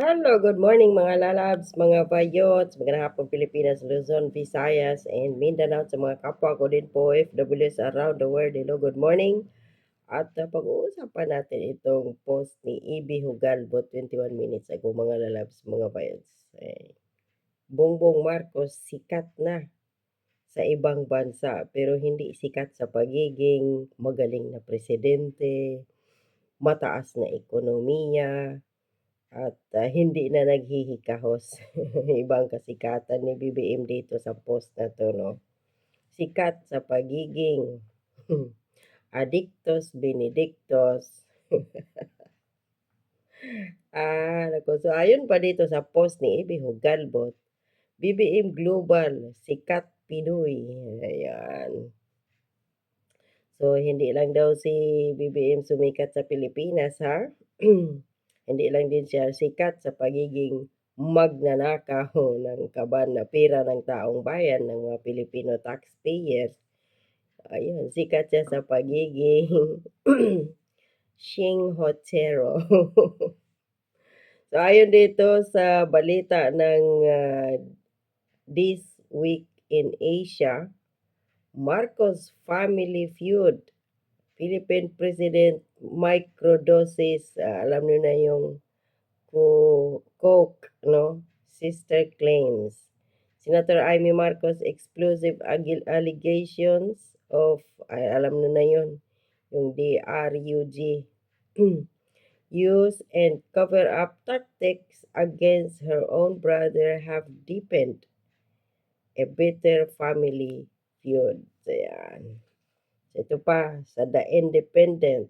Hello, good morning mga lalabs, mga bayots, magandang hapon Pilipinas, Luzon, Visayas, and Mindanao sa mga kapwa ko din po OFWs around the world. Hello, good morning. At uh, pag-uusapan natin itong post ni Ibi Hugalbo 21 minutes ago mga lalabs, mga bayots. Eh, Bongbong Marcos sikat na sa ibang bansa pero hindi sikat sa pagiging magaling na presidente, mataas na ekonomiya, at uh, hindi na naghihikahos. Ibang kasikatan ni BBM dito sa post na to, no? Sikat sa pagiging adictos benedictos. ah, nako. So, ayun pa dito sa post ni Ibi Hugalbot, BBM Global, sikat Pinoy. Ayan. So, hindi lang daw si BBM sumikat sa Pilipinas, ha? Hindi lang din siya sikat sa pagiging magnanakaw ng kaban na pera ng taong bayan ng mga Pilipino taxpayers. Ayun, sikat siya sa pagiging Shing Hotero. so, ayon dito sa balita ng uh, This Week in Asia, Marcos Family Feud Philippine President microdoses, uh, alam niyo na yung coke, no? Sister claims. Senator Amy Marcos explosive allegations of, ay, alam niyo na yun, yung DRUG. Use and cover-up tactics against her own brother have deepened a bitter family feud. Ayan. Ito pa, sa The Independent.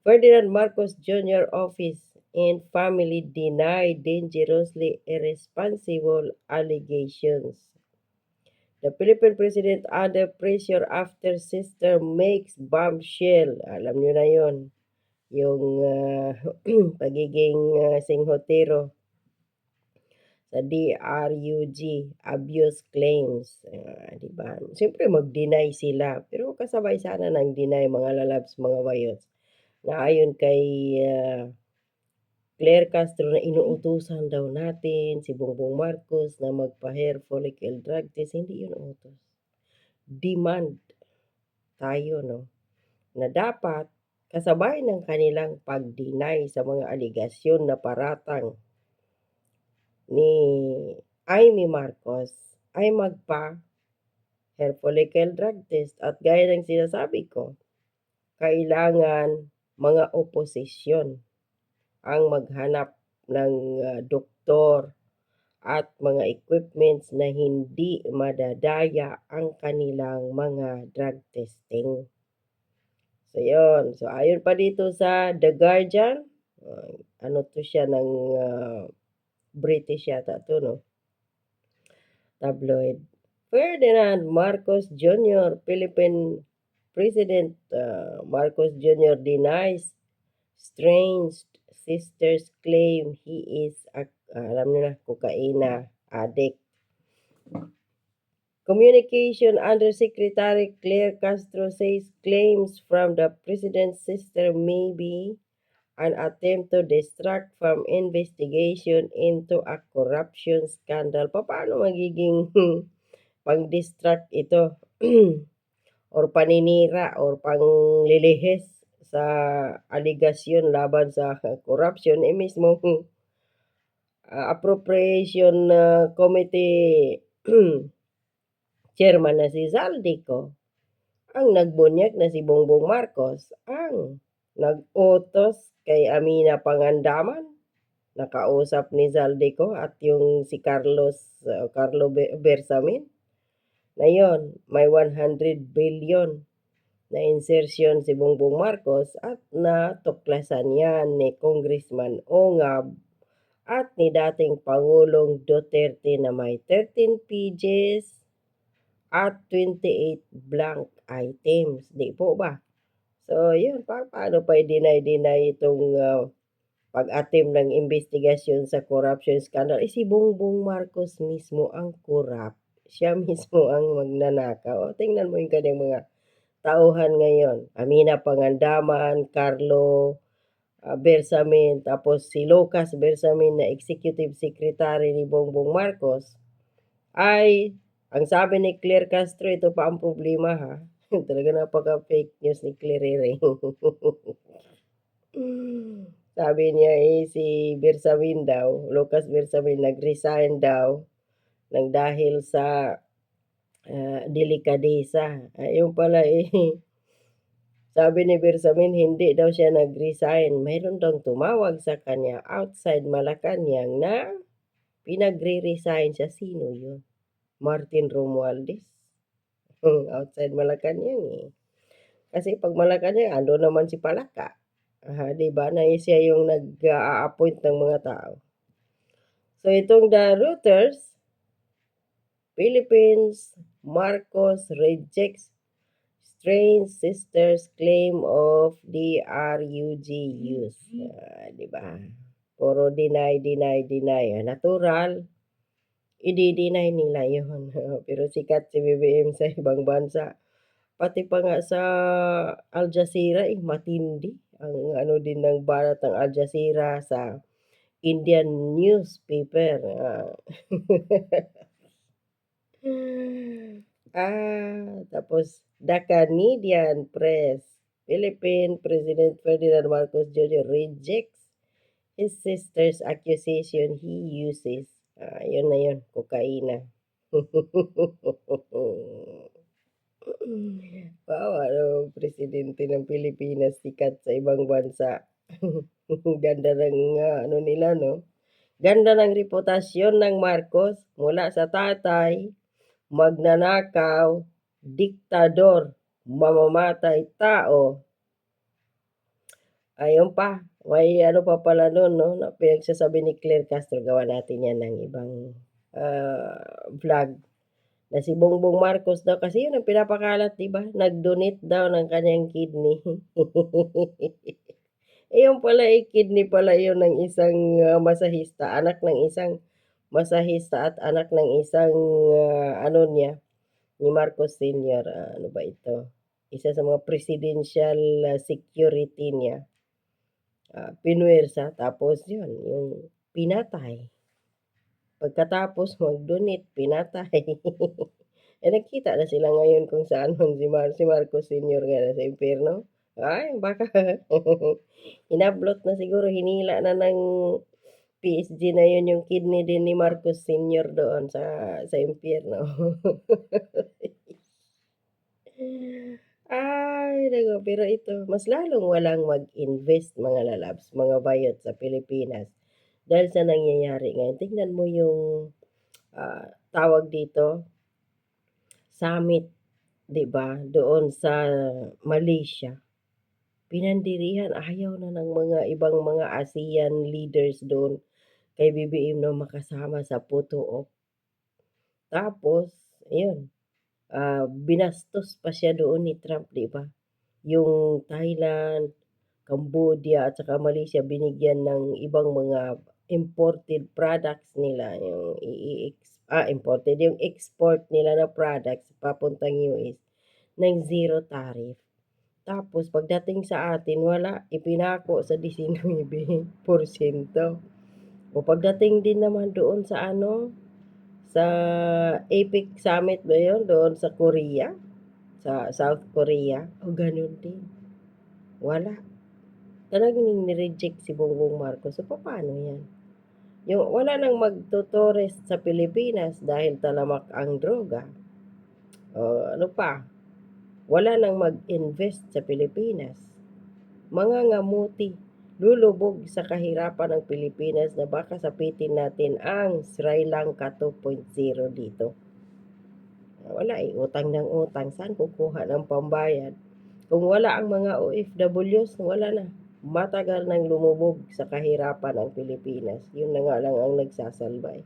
Ferdinand Marcos Jr. office and family deny dangerously irresponsible allegations. The Philippine president under pressure after sister makes bombshell. Alam niyo na yon Yung uh, pagiging uh, singhotero sa DRUG, abuse claims, uh, di ba? Siyempre mag-deny sila, pero kasabay sana ng deny mga lalabs, mga bayots, na ayon kay uh, Claire Castro na inuutusan daw natin si Bongbong Marcos na magpa-hair follicle drug test, hindi yun utos. Demand tayo, no? Na dapat kasabay ng kanilang pag-deny sa mga aligasyon na paratang ni Amy Marcos ay magpa hair follicle drug test at gaya ng sinasabi ko, kailangan mga oposisyon ang maghanap ng uh, doktor at mga equipments na hindi madadaya ang kanilang mga drug testing. So, yun. So, ayon pa dito sa The Guardian, uh, ano to siya ng uh, British yata to, no? Tabloid. Ferdinand Marcos Jr., Philippine President uh, Marcos Jr. denies strange sister's claim he is, uh, alam niyo na, kokaina addict. Communication Undersecretary Claire Castro says claims from the president's sister may be an attempt to distract from investigation into a corruption scandal. Paano magiging pang-distract ito? or paninira or panglilihis sa aligasyon laban sa corruption eh mismo uh, appropriation uh, committee chairman na si Zaldico ang nagbunyag na si Bongbong Marcos ang nag-utos kay Amina Pangandaman, nakausap ni Zaldico at yung si Carlos, uh, Carlo Bersamin. Na yon, may 100 billion na insertion si Bongbong Marcos at natuklasan yan ni Congressman Ongab at ni dating Pangulong Duterte na may 13 pages at 28 blank items. Di po ba? So, yun, pa paano pa i-deny-deny itong uh, pag-atim ng investigasyon sa corruption scandal? Eh, si Bongbong Marcos mismo ang corrupt. Siya mismo ang magnanakaw. O, tingnan mo yung kanyang mga tauhan ngayon. Amina Pangandaman, Carlo ah, Bersamin, tapos si Lucas Bersamin na Executive Secretary ni Bongbong Marcos, ay ang sabi ni Claire Castro, ito pa ang problema ha. Talaga napaka-fake news ni Claire. sabi niya eh, si Bersamin daw, Lucas Bersamin, nag-resign daw nang dahil sa ah, delikadesa. Ayun pala eh, sabi ni Bersamin, hindi daw siya nag-resign. Mayroon daw tumawag sa kanya outside Malacanang na pinagre-resign siya. Sino yun? Martin Romualdez. Outside Malacanang eh. Kasi pag Malacanang, ando naman si Palaka. Ah, di ba? Na siya yung nag-a-appoint ng mga tao. So itong the Reuters, Philippines, Marcos rejects strange sisters claim of DRUG use. Ah, di ba? Puro deny, deny, deny. Ah, Natural, i-deny nila yun. Pero sikat si BBM sa ibang bansa. Pati pa nga sa Al Jazeera, eh, matindi. Ang ano din ng balat ng Al Jazeera sa Indian newspaper. Ah. ah, tapos the Canadian press. Philippine President Ferdinand Marcos Jr. rejects his sister's accusation he uses. Ah, yun na yun, kokaina. wow, ano, presidente ng Pilipinas, sikat sa ibang bansa. Ganda ng ah, ano nila, no? Ganda ng reputasyon ng Marcos mula sa tatay, magnanakaw, diktador, mamamatay tao. Ayun pa, may ano pa pala nun, no? Na pinagsasabi ni Claire Castro, gawa natin yan ng ibang ah, vlog. Na si Bongbong Marcos daw, kasi yun ang pinapakalat, di ba? Nag-donate daw ng kanyang kidney. Ayun pala, eh, kidney pala yun ng isang ah, masahista, anak ng isang masahista at anak ng isang ah, ano niya, ni Marcos Sr. Ah, ano ba ito? Isa sa mga presidential ah, security niya. Ah, pinuwersa, tapos yun, yung pinatay. Pagkatapos mag-donate, pinatay. eh, nakita na sila ngayon kung saan man si, Mar si Marcos Sr. nga sa impyerno. Ay, baka inablot na siguro, hinila na ng PSG na yun yung kidney din ni Marcos Sr. doon sa sa impyerno. Ay, naku, pero ito, mas lalong walang mag-invest mga lalabs, mga bayot sa Pilipinas dahil sa nangyayari ngayon. Tingnan mo yung ah, tawag dito, summit, 'di ba? Doon sa Malaysia. Pinandirihan, ayaw na ng mga ibang mga ASEAN leaders doon kay BBM na makasama sa photo op. Tapos, ayun, ah, binastos pa siya doon ni Trump, 'di ba? Yung Thailand, Cambodia at saka Malaysia binigyan ng ibang mga imported products nila, yung ah, imported, yung export nila na products papuntang US ng zero tariff. Tapos pagdating sa atin, wala, ipinako sa 19%. O pagdating din naman doon sa ano, sa APEC Summit ba yun, doon sa Korea, sa South Korea, o ganun din. Wala. Talagang ni-reject si Bongbong Marcos. So, paano yan? Yung wala nang magtuturist sa Pilipinas dahil talamak ang droga. O ano pa? Wala nang mag-invest sa Pilipinas. Mga ngamuti, lulubog sa kahirapan ng Pilipinas na baka sapitin natin ang Sri Lanka 2.0 dito. Wala eh, utang ng utang. Saan kukuha ng pambayad? Kung wala ang mga OFWs, wala na matagal nang lumubog sa kahirapan ang Pilipinas. Yun na nga lang ang nagsasalbay.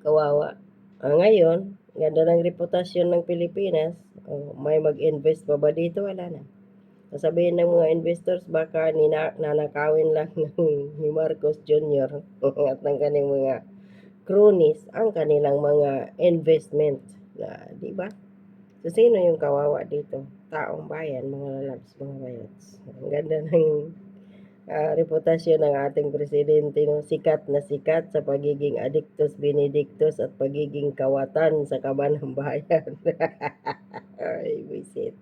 Kawawa. Ah, ngayon, ganda ng reputasyon ng Pilipinas. Oh, may mag-invest pa ba dito? Wala na. Sasabihin ng mga investors, baka nina, nanakawin lang ng, ni Marcos Jr. at ng kanyang mga cronies ang kanilang mga investment. Na, di ba? So, sino yung kawawa dito? Taong bayan, mga lalabs, mga bayots. Ang ganda ng ah, reputasyon ng ating presidente, no? sikat na sikat sa pagiging adictus benedictus at pagiging kawatan sa kaban ng bayan. Ay, visit.